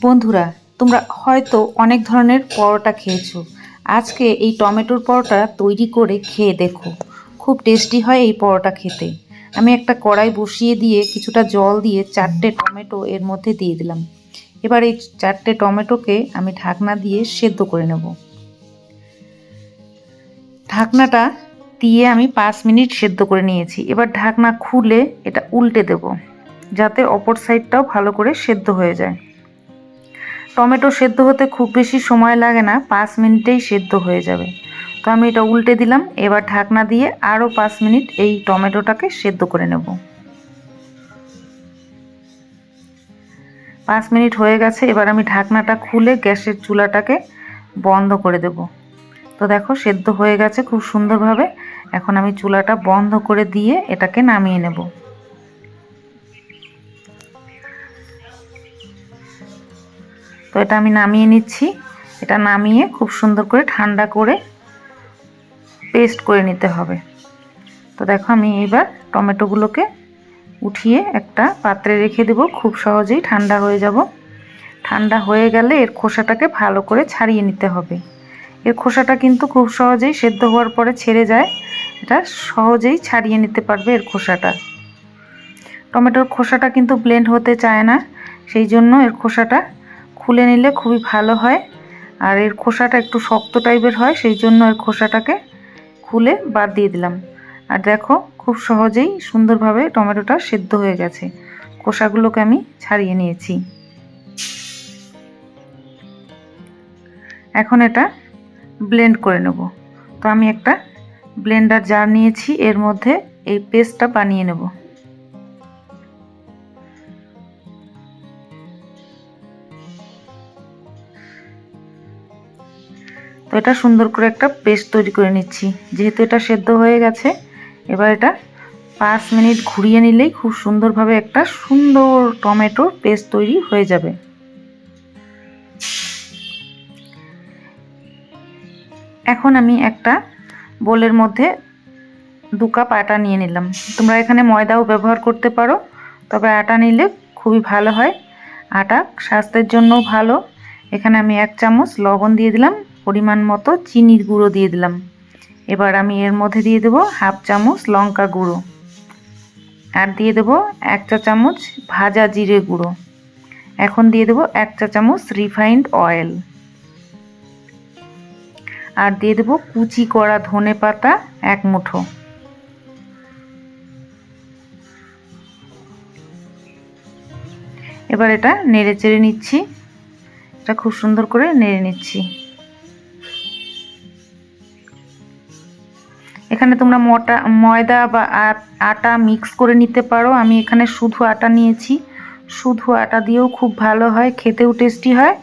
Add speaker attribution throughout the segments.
Speaker 1: বন্ধুরা, তোমরা হয়তো অনেক ধরনের পরোটা খেয়েছো। আজকে এই টমেটোর পরোটা তৈরি করে খেয়ে দেখো। খুব টেস্টি হয় এই পরোটা খেতে। আমি একটা কড়াই বসিয়ে দিয়ে কিছুটা জল দিয়ে চারটে টমেটো এর মধ্যে দিয়ে দিলাম। এবার এই চারটে টমেটোকে আমি ঢাকনা দিয়ে সেদ্ধ করে নেব। ঢাকনাটা দিয়ে আমি পাঁচ মিনিট সেদ্ধ করে নিয়েছি। এবার ঢাকনা খুলে এটা উল্টে দেব, যাতে অপর সাইডটাও ভালো করে সেদ্ধ হয়ে যায়। টমেটো সেদ্ধ হতে খুব বেশি সময় লাগে না, পাঁচ মিনিটেই সেদ্ধ হয়ে যাবে। তো আমি এটা উল্টে দিলাম, এবার ঢাকনা দিয়ে আরও পাঁচ মিনিট এই টমেটোটাকে সেদ্ধ করে নেব। পাঁচ মিনিট হয়ে গেছে, এবার আমি ঢাকনাটা খুলে গ্যাসের চুলাটাকে বন্ধ করে দেব। তো দেখো, সেদ্ধ হয়ে গেছে খুব সুন্দরভাবে। এখন আমি চুলাটা বন্ধ করে দিয়ে এটাকে নামিয়ে নেব। তো এটা আমি নামিয়ে নিচ্ছি। এটা নামিয়ে খুব সুন্দর করে ঠান্ডা করে পেস্ট করে নিতে হবে। তো দেখো আমি এবার টমেটোগুলোকে উঠিয়ে একটা পাত্রে রেখে দেব। খুব সহজেই ঠান্ডা হয়ে যাব। ঠান্ডা হয়ে গেলে এর খোসাটাকে ভালো করে ছাড়িয়ে নিতে হবে। এর খোসাটা কিন্তু খুব সহজেই সেদ্ধ হওয়ার পরে ছেড়ে যায়। এটা সহজেই ছাড়িয়ে নিতে পারবে এর খোসাটা। টমেটোর খোসাটা কিন্তু ব্লেন্ড হতে চায় না। সেই জন্য এর খোসাটা খুলে নিলে খুবই ভালো হয়। আর এর খোসাটা একটু শক্ত টাইপের হয়, সেই জন্য এর খোসাটাকে খুলে বাদ দিয়ে দিলাম। আর দেখো, খুব সহজেই সুন্দরভাবে টমেটোটা সেদ্ধ হয়ে গেছে। খোসাগুলোকে আমি ছাড়িয়ে নিয়েছি। এখন এটা ব্লেন্ড করে নেব। তো আমি একটা ব্লেন্ডার জার নিয়েছি, এর মধ্যে এই পেস্টটা বানিয়ে নেব। এটা সুন্দর করে একটা পেস্ট তৈরি করে নিচ্ছি। যেহেতু এটা সেদ্ধ হয়ে গেছে, এবার এটা পাঁচ মিনিট ঘুরিয়ে নিলেই খুব সুন্দরভাবে একটা সুন্দর টমেটোর পেস্ট তৈরি হয়ে যাবে। এখন আমি একটা বোলের মধ্যে দু কাপ আটা নিয়ে নিলাম। তোমরা এখানে ময়দাও ব্যবহার করতে পারো, তবে আটা নিলে খুবই ভালো হয়। আটা স্বাস্থ্যের জন্যও ভালো। এখানে আমি এক চামচ লবণ দিয়ে দিলাম। পরিমাণ মতো চিনির গুঁড়ো দিয়ে দিলাম। এবার আমি এর মধ্যে দিয়ে দেবো হাফ চামচ লঙ্কা গুঁড়ো আর দিয়ে দেবো এক চা চামচ ভাজা জিরে গুঁড়ো। এখন দিয়ে দেবো এক চা চামচ রিফাইন্ড অয়েল। আর দিয়ে দেবো কুচি করা ধনে পাতা এক মুঠো। এবার এটা নেড়ে চেড়ে নিচ্ছি। এটা খুব সুন্দর করে নেড়ে নিচ্ছি। এখানে তোমরা মটা, ময়দা বা আটা মিক্স করে নিতে পারো। আমি এখানে শুধু আটা নিয়েছি। শুধু আটা দিয়েও খুব ভালো হয়, খেতেও টেস্টি হয়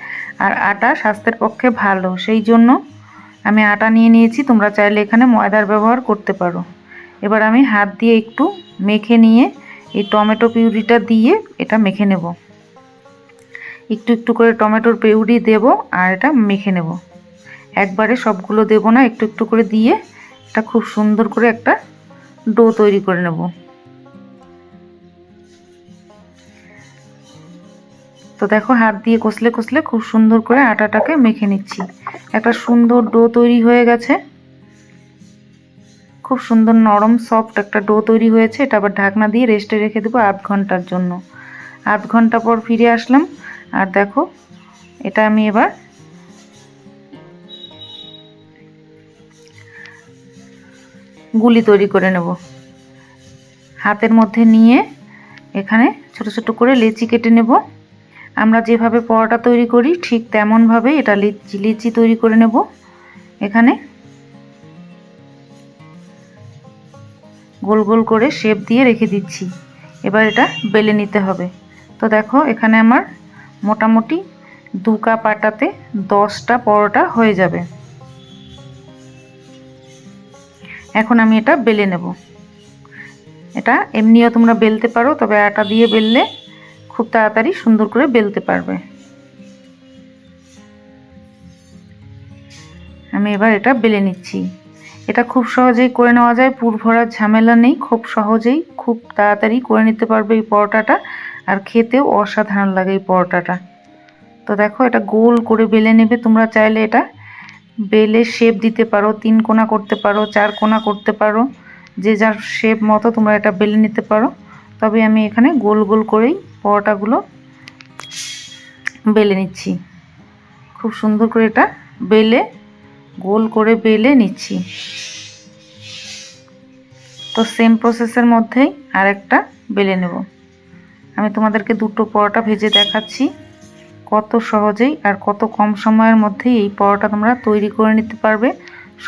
Speaker 1: আর আটা স্বাস্থ্যের পক্ষে ভালো। সেই জন্য আমি আটা নিয়ে নিয়েছি। তোমরা চাইলে এখানে ময়দার ব্যবহার করতে পারো। এবার আমি হাত দিয়ে একটু মেখে নিয়ে এই টমেটো পিউরিটা দিয়ে এটা মেখে নেব। একটু একটু করে টমেটোর পিউরি দেব আর এটা মেখে নেব। একবারে সবগুলো দেব না, একটু একটু করে দিয়ে এটা খুব সুন্দর করে একটা ডো তৈরি করে নেব। তো দেখো হাত দিয়ে কষলে কষলে খুব সুন্দর করে আটাটাকে মেখে নিচ্ছি। একটা সুন্দর ডো তৈরি হয়ে গেছে। খুব সুন্দর নরম, সফট একটা ডো তৈরি হয়েছে। এটা আবার ঢাকনা দিয়ে রেস্টে রেখে দেবো আধ ঘণ্টার জন্য। আধ ঘণ্টা পর ফিরে আসলাম। আর দেখো, এটা আমি এবার গুলি তৈরি করে নেব। হাতের মধ্যে নিয়ে এখানে ছোট ছোট করে লেচি কেটে নেব। আমরা যেভাবে পরোটা তৈরি করি, ঠিক তেমনভাবে এটা লিচি লিচি তৈরি করে নেব। এখানে গোল গোল করে শেপ দিয়ে রেখে দিচ্ছি। এবার এটা বেলে নিতে হবে। তো দেখো, এখানে আমার মোটামুটি দু কাপ আটাতে দশটা পরোটা হয়ে যাবে। এখন আমি এটা বেলে নেব। এটা এমনিও তোমরা বেলতে পারো, তবে আটা দিয়ে বেললে খুব তাড়াতাড়ি সুন্দর করে বেলতে পারবে। আমি এবার এটা বেলে নিচ্ছি। এটা খুব সহজেই করে নেওয়া যায়, পুর ভরার ঝামেলা নেই, খুব সহজেই খুব তাড়াতাড়ি করে নিতে পারবে এই পরোটাটা, আর খেতেও অসাধারণ লাগে এই পরোটাটা। তো দেখো এটা গোল করে বেলে নেবে, তোমরা চাইলে এটা বেলে শেপ দিতে পারো, তিন কোনা করতে পারো, চার কোনা করতে পারো, যে যার শেপ মতো তোমরা এটা বেলে নিতে পারো। তবে আমি এখানে গোল গোল করেই পরোটাগুলো বেলে নিচ্ছি। খুব সুন্দর করে এটা বেলে, গোল করে বেলে নিচ্ছি। তো সেম প্রসেসের মধ্যেই আরেকটা বেলে নেব। আমি তোমাদেরকে দুটো পরোটা ভেজে দেখাচ্ছি। কত সহজেই আর কত কম সময়ের মধ্যেই এই পরোটা তোমরা তৈরি করে নিতে পারবে।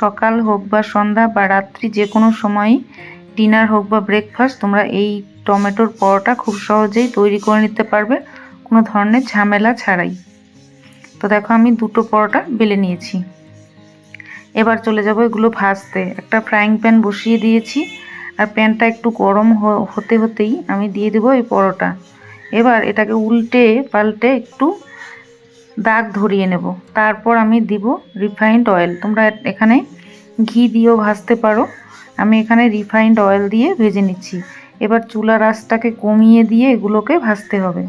Speaker 1: সকাল হোক বা সন্ধ্যা বা রাত্রি যে কোনো সময়ই, ডিনার হোক বা ব্রেকফাস্ট, তোমরা এই টমেটোর পরোটা খুব সহজেই তৈরি করে নিতে পারবে, কোনো ধরনের ঝামেলা ছাড়াই। তো দেখো আমি দুটো পরোটা বেলে নিয়েছি। এবার চলে যাব এগুলো ভাজতে। একটা ফ্রাইং প্যান বসিয়ে দিয়েছি আর প্যানটা একটু গরম হতে হতেই আমি দিয়ে দেবো এই পরোটা। এবার এটাকে উল্টে পাল্টে একটু দাগ ধরিয়ে নেব। তারপর আমি দিব রিফাইন্ড অয়েল তোমরা এখানে ঘি দিয়েও ভাজতে পারো। আমি এখানে রিফাইন্ড অয়েল দিয়ে ভেজে নিচ্ছি। এবার চুলা রাসটাকে কমিয়ে দিয়ে এগুলোকে ভাজতে হবে।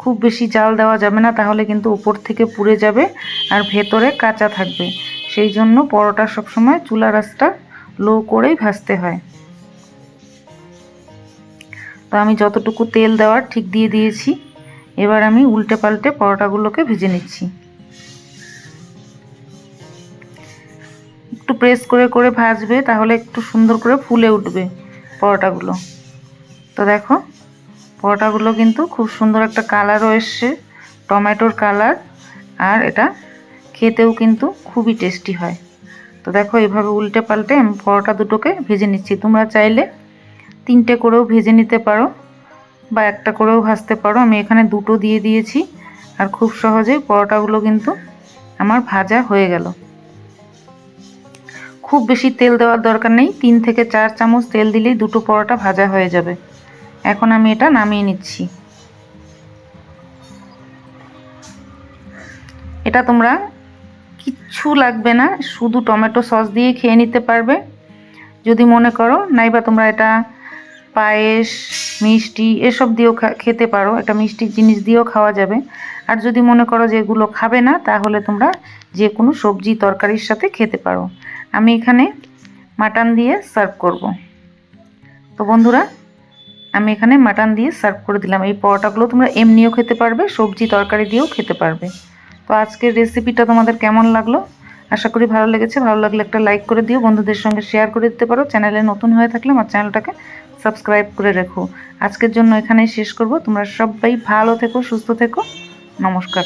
Speaker 1: খুব বেশি জাল দেওয়া যাবে না, তাহলে কিন্তু উপর থেকে পুড়ে যাবে আর ভেতরে কাঁচা থাকবে। সেই জন্য পরোটা সবসময় চুলা রাসটা লো করেই ভাজতে হয়। তো আমি যতটুকু তেল দেওয়ার ঠিক দিয়ে দিয়েছি। এবার আমি উল্টে পাল্টে পরোটাগুলোকে ভেজে নিচ্ছি। একটু প্রেস করে করে ভাজবে, তাহলে একটু সুন্দর করে ফুলে উঠবে পরোটাগুলো। তো দেখো, পরোটাগুলো কিন্তু খুব সুন্দর একটা কালারও এসছে, টমেটোর কালার আর এটা খেতেও কিন্তু খুবই টেস্টি হয়। তো দেখো, এভাবে উল্টে পাল্টে আমি পরোটা দুটোকে ভেজে নিচ্ছি। তোমরা চাইলে তিনটে করেও ভেজে নিতে পারো। বা একটা করেও ভাজতে পারো। আমি এখানে দুটো দিয়ে দিয়েছি। আর খুব সহজেই পরোটাগুলো কিন্তু আমার ভাজা হয়ে গেল। খুব বেশি তেল দেওয়ার দরকার নেই। তিন থেকে চার চামচ তেল দিলেই দুটো পরোটা ভাজা হয়ে যাবে। এখন আমি এটা নামিয়ে নিচ্ছি। এটা তোমরা কিচ্ছু লাগবে না। শুধু টমেটো সস দিয়ে খেয়ে নিতে পারবে। যদি মনে করো, নাইবা তোমরা এটা পায়েস, মিষ্টি, এসব দিয়েও খেতে পারো। একটা মিষ্টি জিনিস দিয়েও খাওয়া যাবে। আর যদি মনে করো যে এগুলো খাবে না, তাহলে তোমরা যে কোনো সবজি তরকারির সাথে খেতে পারো। আমি এখানে মাটন দিয়ে সার্ভ করব। তো বন্ধুরা, আমি এখানে মাটন দিয়ে সার্ভ করে দিলাম। এই পরোটাগুলো তোমরা এমনিও খেতে পারবে, সবজি তরকারি দিয়েও খেতে পারবে। তো আজকের রেসিপিটা তোমাদের কেমন লাগল? আশা করি ভালো লেগেছে। ভালো লাগলে একটা লাইক করে দিও। বন্ধুদের সঙ্গে শেয়ার করে দিতে পারো। চ্যানেলে নতুন হয়ে থাকলে আমার চ্যানেলটাকে সাবস্ক্রাইব করে রেখো। আজকের জন্য এখানেই শেষ করব। তোমরা সবাই ভালো থেকো, সুস্থ থেকো। নমস্কার।